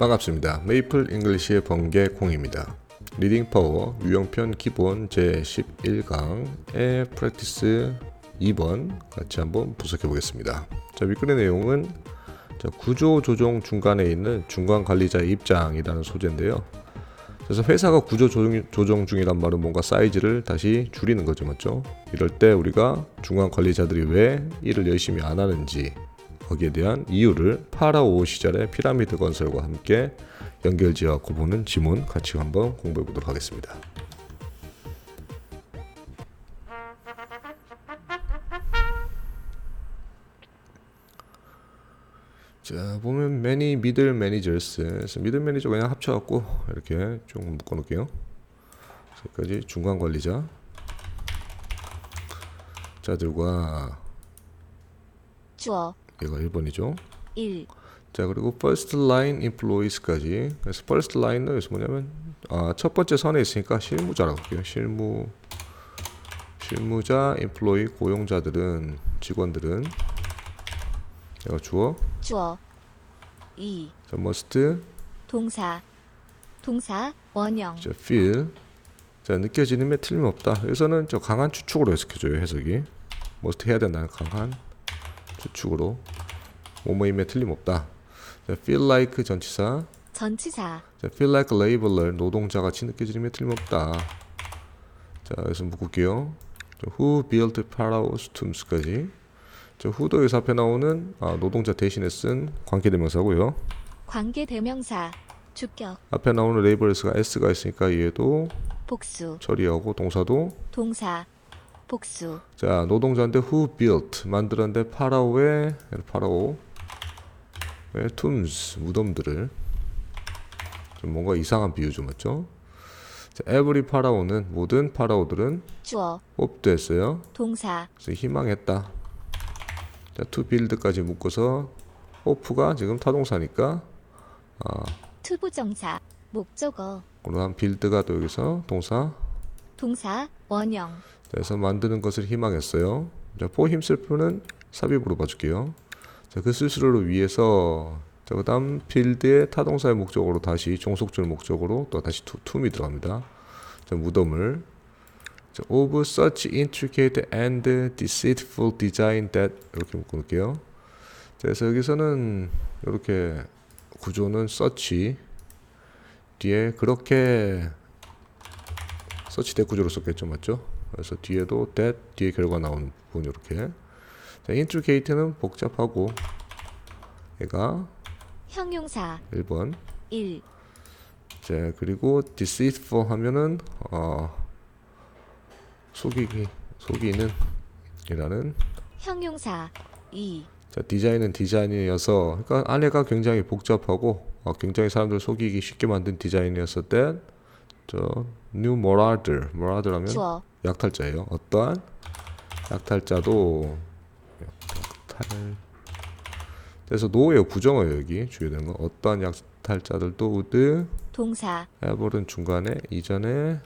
반갑습니다. 메이플 잉글리시의 번개 콩입니다. 리딩 파워 유형편 기본 제 11강의 프랙티스 2번 같이 한번 분석해 보겠습니다. 자, 윗글의 내용은 자, 구조 조정 중간에 있는 중간 관리자의 입장이라는 소재인데요. 그래서 회사가 구조 조정, 조정 중이란 말은 뭔가 사이즈를 다시 줄이는 거죠, 맞죠? 이럴 때 우리가 중간 관리자들이 왜 일을 열심히 안 하는지 거기에 대한 이유를 파라오 시절의 피라미드 건설과 함께 연결지어갖고 보는 지문 같이 한번 공부해 보도록 하겠습니다. 자 보면 many middle managers middle manager 그냥 합쳐갖고 이렇게 좀 묶어놓을게요. 여기까지 중간 관리자 자들과 주어 얘가 1번이죠. 1 자 그리고 first line employees까지. 그래서 first line은 여기서 뭐냐면 아, 첫 번째 선에 있으니까 실무자라고 할게요. 실무 실무자 employee 고용자들은 직원들은. 내가 주어? 주어. 2 자 must. 동사. 동사 원형. 자 feel 자 느껴지는 게 틀림없다. 여기서는 저 강한 추측으로 해석해줘요 해석이. must 해야 된다는 강한 추측으로 뭐뭐임에 틀림없다 자 feel like 전치사 전치사 자, feel like laborer 노동자 같이 느껴지면 틀림없다. 자, 여기서 묶을게요. 자, who built Pharaoh's tombs까지. 자, who도 여기서 앞에 나오는 아, 노동자 대신에 쓴 관계대명사고요. 관계 대명사 주격 앞에 나오는 laborers가 s가 있으니까 얘도 복수 처리하고 동사도 동사 복수. 자, 노동자인데 who built 만들었는데 파라오의 파라오 의 tombs 무덤들을. 좀 뭔가 이상한 비유죠, 맞죠? 자, every 파라오는 모든 파라오들은 주어. 뽑됐어요. 동사. 그래서 희망했다. 자, to build까지 묶어서 hope가 지금 타동사니까 아, 투부정사. 목적어. 그러한 build가 또 여기서 동사? 동사. 원형 그래서 만드는 것을 희망했어요. 자, for himself는 삽입으로 봐줄게요. 자, 그 스스로를 위해서 자, 그 다음 필드의 타동사의 목적으로 다시 종속줄 목적으로 또 다시 to, to이 들어갑니다. 자, 무덤을 자, of such intricate and deceitful design that 이렇게 묶어놓을게요. 자, 그래서 여기서는 이렇게 구조는 such 뒤에 그렇게 서치 대 구조로 썼겠죠, 맞죠? 그래서 뒤에도 that 뒤에 결과 나오는 부분 이렇게. 자, intricate는 복잡하고 얘가 형용사 1번. 1 자, 그리고 deceitful 하면은 어 속이기 속이는 이라는 형용사 2 자, 디자인은 디자인이어서 그러니까 안에가 굉장히 복잡하고 어, 굉장히 사람들 속이기 쉽게 만든 디자인이었을 때 저 new 하면 주어 약탈자예요. 어떠한? 약탈자도 약탈. 그래서 노예요. 부정어예요 여기. 주의되는 거. 어떠한 약탈자들도 would 동사. have는 중간에 이전에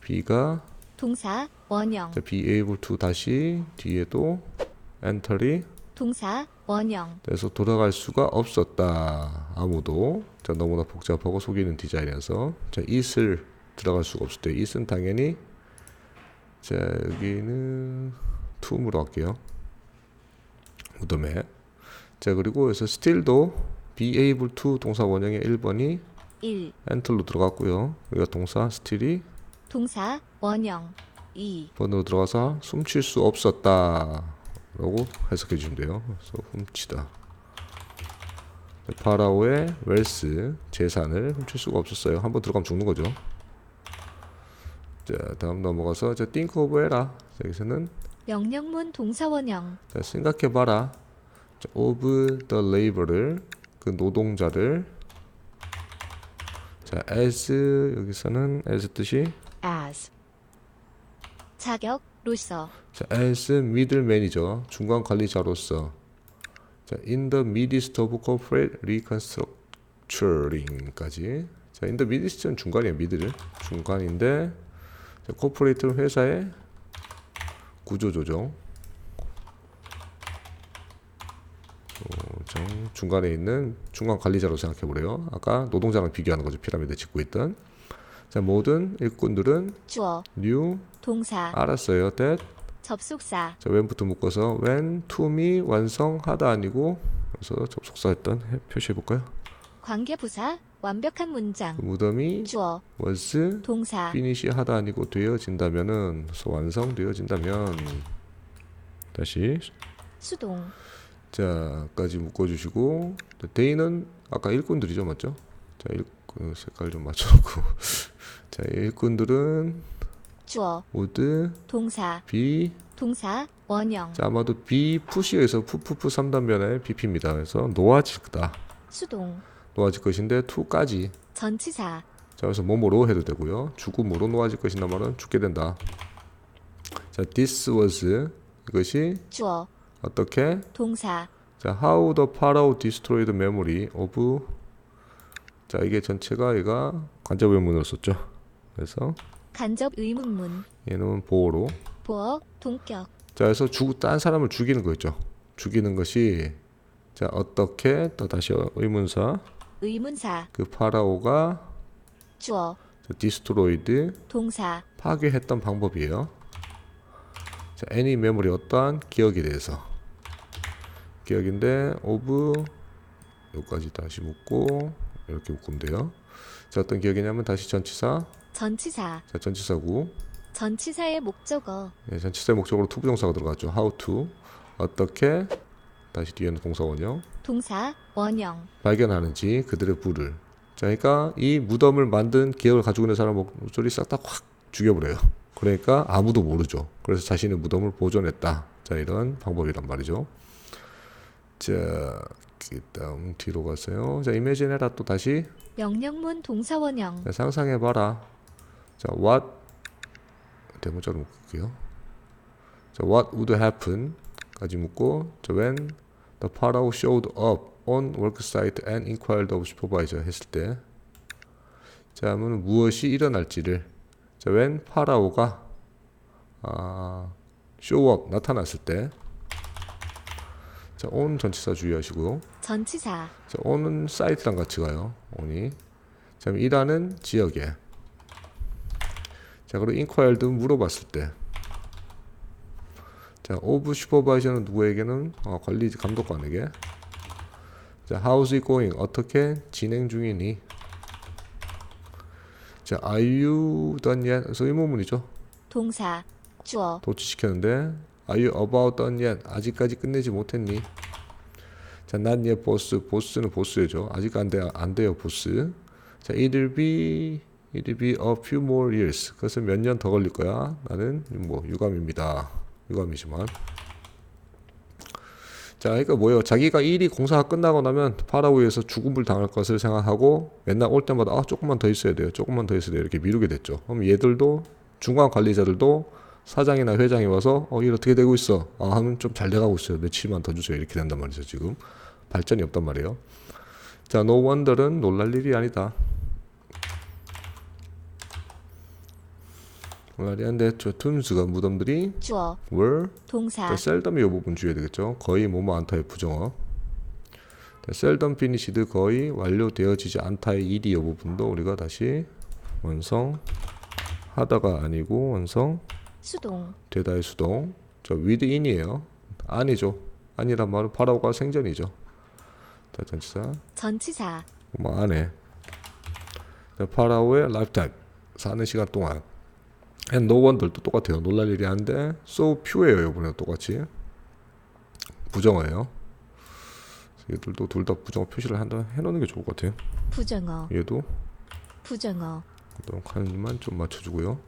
be가 동사. 원형. be able to 다시 뒤에도 enter이 동사. 원형. 그래서 돌아갈 수가 없었다. 아무도. 자 너무나 복잡하고 속이는 디자인이어서. 자 it을 들어갈 수가 없을 때 it은 당연히 자 여기는 to으로 할게요. 무덤에. 자 그리고 여기서 still도 be able to 동사 원형의 1번이 1 enter로 들어갔고요. 여기가 동사 still이 동사 원형 2 번으로 들어가서 숨쉴 수 없었다 라고 해석해 주시면 돼요. 그래서 훔치다. 파라오의 웰스 재산을 훔칠 수가 없었어요. 한번 들어가면 죽는 거죠 자 다음 넘어가서 자 think of 해라 자, 여기서는 명령문 동사 원형 자, 생각해봐라 자, of the labor을 그 노동자를 자 as 여기서는 as 뜻이 as 자격로서 자, as middle manager 중간 관리자로서 자, in the midst of corporate reconstructuring까지 자, in the midst는 중간이에요, middle 중간인데 자, corporate는 회사의 구조 조정 어, 정- 중간에 있는 중간 관리자로 생각해 보래요. 아까 노동자랑 비교하는 거죠. 피라미드 짓고 있던. 자, 모든 일꾼들은 주어, new 동사, 알았어요. that 접속사, 자, when부터 묶어서 when to me 완성하다 아니고 그래서 접속사 했던 해- 표시해 볼까요? 관계부사, 완벽한 문장, 무덤이 주어, was 동사, finish 하다 아니고 되어진다면은 그래서 완성되어진다면 다시. 수동, 자까지 묶어주시고 자, day는 아까 일꾼들이죠 맞죠? 자 일꾼 색깔 좀 맞춰놓고. 자 일꾼들은 주어, would 동사, be 동사, 원형, 자 아마도 be push에서 푸푸푸 3단변의 bp입니다. 그래서 놓아질 거다. 수동, 놓아질 것인데 to까지. 전치사, 자 그래서 뭐뭐로 해도 되고요. 죽음으로 놓아질 것이나 말은 죽게 된다. 자 this was 이것이 주어, 어떻게? 동사, 자 how the pharaoh destroyed memory of 자 이게 전체가 얘가 관접 의문으로 썼죠. 그래서 간접 의문문, 얘는 보호로. 보어, 동격, 자 그래서 죽, 딴 사람을 죽이는 거 있죠. 죽이는 것이 자 어떻게? 또 다시 의문사 의문사, 그 파라오가 주어, 디스트로이드 동사, 파괴했던 방법이에요. 자, any memory 어떠한 기억에 대해서. 기억인데 of 여기까지 다시 묶고 이렇게 묶으면 돼요. 자, 어떤 기억이냐면 다시 전치사, 전치사, 자, 전치사구, 전치사의 목적어, 예, 전치사의 목적으로 to 부정사가 들어갔죠. how to. 어떻게 다시 뒤에는 동사원형 동사, 원형, 발견하는지 그들의 부를. 자, 그러니까 이 무덤을 만든 기억을 가지고 있는 사람 목소리 싹 다 확 죽여버려요. 그러니까 아무도 모르죠. 그래서 자신의 무덤을 보존했다. 자, 이런 방법이란 말이죠. 자, 그다음 뒤로 가세요. 자, 이미진 해라 또 다시 명령문 동사 원형, 자, 상상해봐라. 자, what 대문자로 묶을게요. 자, what would happen?까지 묶고, 자, when the pharaoh showed up on work site and inquired of supervisor 했을 때, 자, 그러면 무엇이 일어날지를, 자, when 파라오가 아, show up 나타났을 때, 자, on 전치사 주의하시고요. 전치사, 자, on은 사이트랑 같이 가요. on이. 자, 일하는 지역에. 자, 그리고 inquired 물어봤을 때. 자, of supervisor는 누구에게는 어, 관리 감독관에게. 자, how's it going? 어떻게 진행 중이니? 자, are you done yet? 그래서 의문문이죠. 동사, 주어, 도치시켰는데 Are you about done yet? 아직까지 끝내지 못했니? 자, not yet boss. 보스는 보스죠. 아직 안 돼, 안 돼요, 보스. 자, it'll be it'll be a few more years. 그래서 몇년 더 걸릴 거야. 나는 뭐 유감입니다. 유감이지만. 자, 그러니까 뭐예요? 자기가 일이 공사가 끝나고 나면 파라오에서 죽음을 당할 것을 생각하고 맨날 올 때마다 아 조금만 더 있어야 돼요. 조금만 더 있어야 돼요. 이렇게 미루게 됐죠. 그럼 얘들도 중간 관리자들도 사장이나 회장이 와서 어, 일 어떻게 되고 있어? 아, 하면 좀 잘 돼가고 있어요. 며칠만 더 주세요. 이렇게 된단 말이죠. 지금 발전이 없단 말이에요. 자, wonder는 놀랄 일이 아니다. 아닌데 저 툼스가 무덤들이 주어, were 동사, 자, 셀덤이 이 부분 주의해야 되겠죠. 거의 뭐뭐 않다의 부정어. 자, 셀덤 피니시드 거의 완료되어지지 않다의 일이 이 부분도 우리가 다시 완성 하다가 아니고 완성 수동, 되다의 수동. 자, within이에요. 아니죠. 아니란 말은 파라오가 생전이죠. 자, 전치사. 전치사, 뭐. 자, 파라오의 lifetime. 사는 시간 동안. And no one들도 똑같아요. 놀랄 일이 아닌데 so few예요. 이번에 똑같이. 부정어예요. 얘들도 둘 다 부정어 표시를 한다 해놓는 게 좋을 것 같아요. 부정어, 얘도 부정어, 또 칸만 좀 맞춰주고요.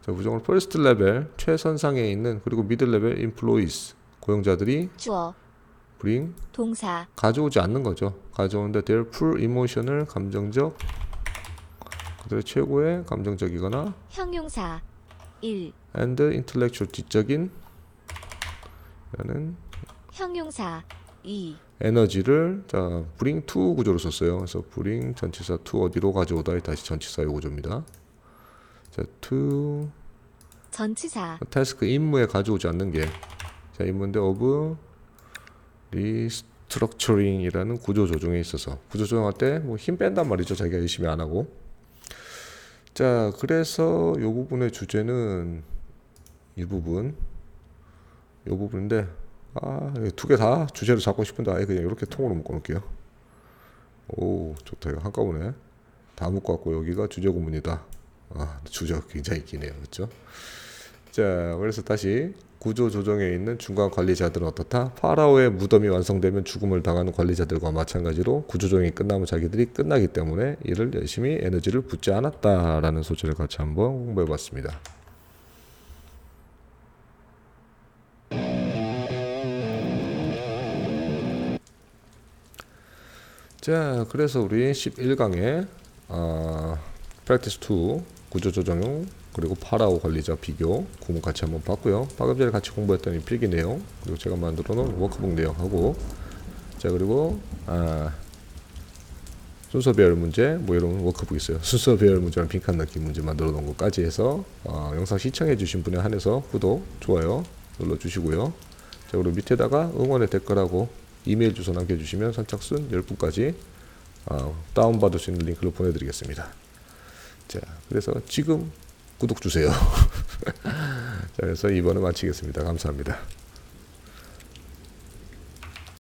자, 부정어 first level 최선상에 있는 그리고 middle level employees 고용자들이 주어, bring 동사, 가져오지 않는 거죠. 가져오는데 their full emotional 감정적 그들의 최고의 감정적이거나 형용사, 1, and intellectual 지적인 라는 형용사, 2, 에너지를 자 bring to 구조로 썼어요. 그래서 bring 전치사 to 어디로 가져오다에 다시 전치사의 구조입니다. 자 to 전치사, task 임무에 가져오지 않는 게자 임무인데 of 스트럭처링이라는 구조 조정에 있어서 구조 조정할 때 뭐 힘 뺀단 말이죠. 자기가 열심히 안 하고. 자, 그래서 요 부분의 주제는 이 부분, 요 부분인데 아, 두 개 다 주제로 잡고 싶은데 아예 그냥 이렇게 통으로 묶어 놓을게요. 오, 좋다. 이거 한꺼번에 다 묶어 갖고 여기가 주제 구문이다. 아, 주제가 굉장히 기네요. 그렇죠? 자, 그래서 다시 구조 조정에 있는 중간 관리자들은 어떻다? 파라오의 무덤이 완성되면 죽음을 당하는 관리자들과 마찬가지로 구조 조정이 끝나면 자기들이 끝나기 때문에 이를 열심히 에너지를 붓지 않았다라는 소재를 같이 한번 공부해 봤습니다. 자, 그래서 우리 11강에 아, 프랙티스 2 구조조정용 그리고 파라오 관리자 비교 구문 같이 한번 봤고요. 방금 전에 같이 공부했던 이 필기 내용 그리고 제가 만들어 놓은 워크북 내용하고 자 그리고 아, 순서 배열 문제 뭐 이런 워크북 있어요. 순서 배열 문제랑 빈칸 넣기 문제 만들어 놓은 것까지 해서 어, 영상 시청해 주신 분에 한해서 구독, 좋아요 눌러 주시고요. 자 그리고 밑에다가 응원의 댓글하고 이메일 주소 남겨주시면 선착순 10분까지 어, 다운받을 수 있는 링크를 보내드리겠습니다. 자, 그래서 지금 구독 주세요. 자, 그래서 이번은 마치겠습니다. 감사합니다.